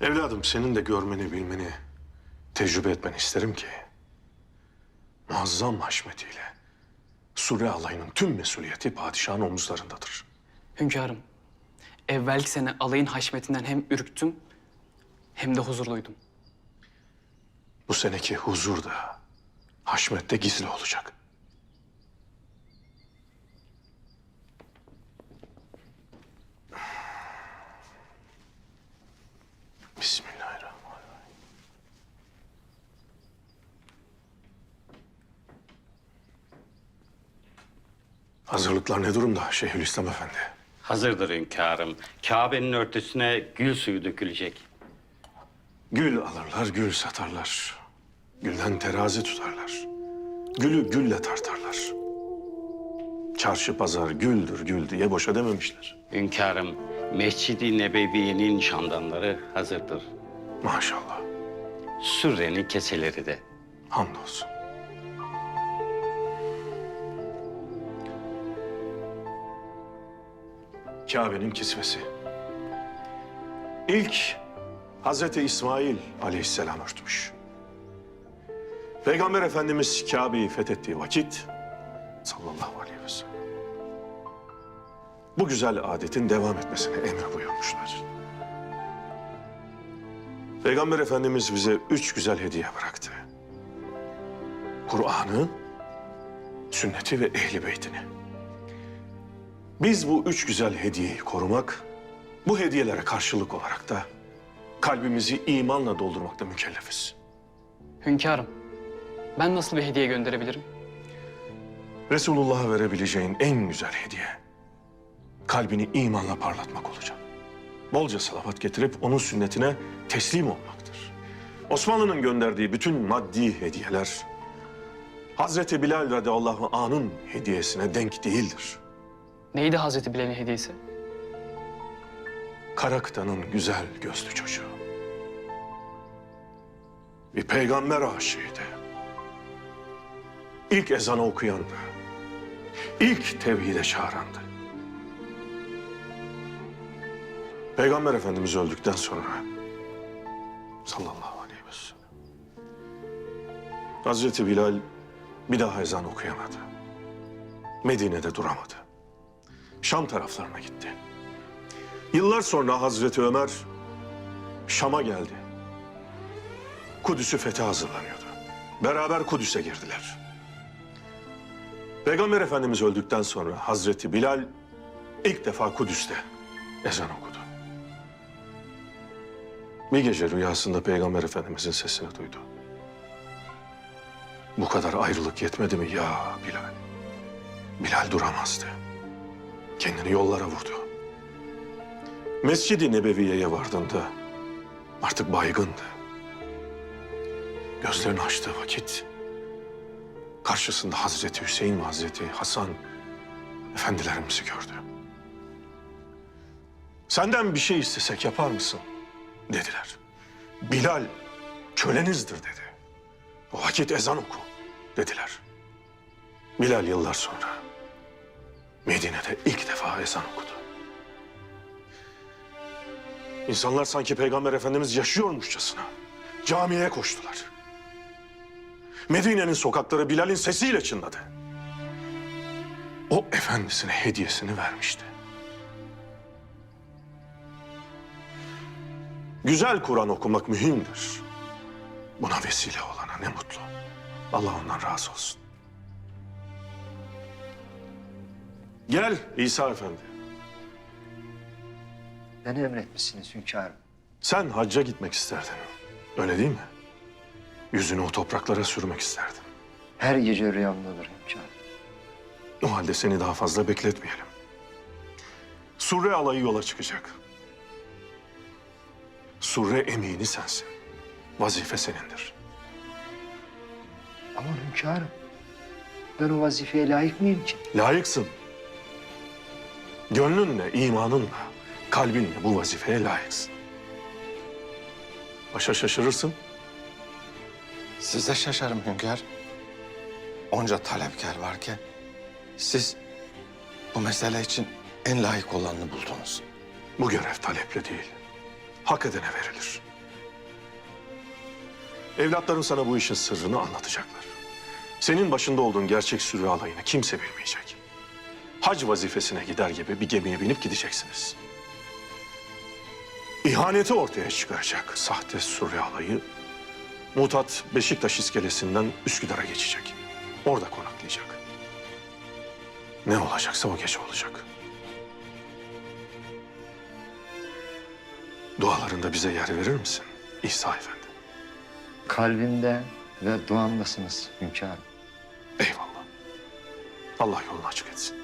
Evladım senin de görmeni, bilmeni, tecrübe etmeni isterim ki... ...muazzam haşmetiyle Sure alayının tüm mesuliyeti padişahın omuzlarındadır. Hünkârım, evvelki sene alayın haşmetinden hem ürktüm hem de huzurluydum. Bu seneki huzur da, haşmet de gizli olacak. Hazırlıklar ne durumda Şeyhülislam Efendi? Hazırdır hünkârım. Kabe'nin örtüsüne gül suyu dökülecek. Gül alırlar, gül satarlar. Gülden terazi tutarlar. Gülü gülle tartarlar. Çarşı pazar güldür gül diye boşa dememişler. Hünkârım, Mescid-i Nebeviye'nin şamdanları hazırdır. Maşallah. Sürrenin keseleri de. Hamdolsun. Kabe'nin kisvesi. İlk Hazreti İsmail aleyhisselam örtmüş. Peygamber Efendimiz Kabe'yi fethettiği vakit sallallahu aleyhi ve sellem bu güzel adetin devam etmesine emir buyurmuşlar. Peygamber Efendimiz bize üç güzel hediye bıraktı. Kur'an'ı, sünneti ve ehli beytini. Biz bu üç güzel hediyeyi korumak, bu hediyelere karşılık olarak da kalbimizi imanla doldurmakta mükellefiz. Hünkârım, ben nasıl bir hediye gönderebilirim? Resulullah'a verebileceğin en güzel hediye, kalbini imanla parlatmak olacak. Bolca salavat getirip onun sünnetine teslim olmaktır. Osmanlı'nın gönderdiği bütün maddi hediyeler, Hazreti Bilal radıyallahu anın hediyesine denk değildir. Neydi Hazreti Bilal'in hediyesi? Karaktan'ın güzel gözlü çocuğu. Bir peygamber aşığıydı. İlk ezanı okuyandı. İlk tevhide çağırandı. Peygamber Efendimiz öldükten sonra sallallahu aleyhi ve sellem Hazreti Bilal bir daha ezan okuyamadı. Medine'de duramadı. Şam taraflarına gitti. Yıllar sonra Hazreti Ömer Şam'a geldi. Kudüs'ü fethe hazırlanıyordu. Beraber Kudüs'e girdiler. Peygamber Efendimiz öldükten sonra Hazreti Bilal ilk defa Kudüs'te ezan okudu. Bir gece rüyasında Peygamber Efendimizin sesini duydu. Bu kadar ayrılık yetmedi mi ya Bilal? Bilal duramazdı. Kendini yollara vurdu. Mescid-i Nebeviye'ye vardığında artık baygındı. Gözlerini açtığı vakit karşısında Hazreti Hüseyin ve Hazreti Hasan efendilerimizi gördü. Senden bir şey istesek yapar mısın? dediler. Bilal kölenizdir dedi. O vakit ezan oku dediler. Bilal yıllar sonra Medine'de ilk defa ezan okudu. İnsanlar sanki Peygamber Efendimiz yaşıyormuşçasına camiye koştular. Medine'nin sokakları Bilal'in sesiyle çınladı. O efendisine hediyesini vermişti. Güzel Kur'an okumak mühimdir. Buna vesile olana ne mutlu. Allah ondan razı olsun. Gel İsa Efendi. Beni emretmişsiniz hünkârım. Sen hacca gitmek isterdin. Öyle değil mi? Yüzünü o topraklara sürmek isterdin. Her gece rüyamdadır hünkârım. O halde seni daha fazla bekletmeyelim. Surre alayı yola çıkacak. Surre emini sensin. Vazife senindir. Ama hünkârım, ben o vazifeye layık mıyım ki? Layıksın. Gönlünle, imanınla, kalbinle bu vazifeye layıksın. Başa şaşırırsın. Size şaşarım hünkâr. Onca talepkar varken siz bu mesele için en layık olanını buldunuz. Bu görev taleple değil, hak edene verilir. Evlatların sana bu işin sırrını anlatacaklar. Senin başında olduğun gerçek sürü alayını kimse bilmeyecek. Hac vazifesine gider gibi bir gemiye binip gideceksiniz. İhaneti ortaya çıkaracak sahte sürü alayı Mutat Beşiktaş iskelesinden Üsküdar'a geçecek. Orada konaklayacak. Ne olacaksa o gece olacak. Dualarında bize yer verir misin İsa Efendi? Kalbimde ve duamdasınız hünkârım. Eyvallah. Allah yolunu açık etsin.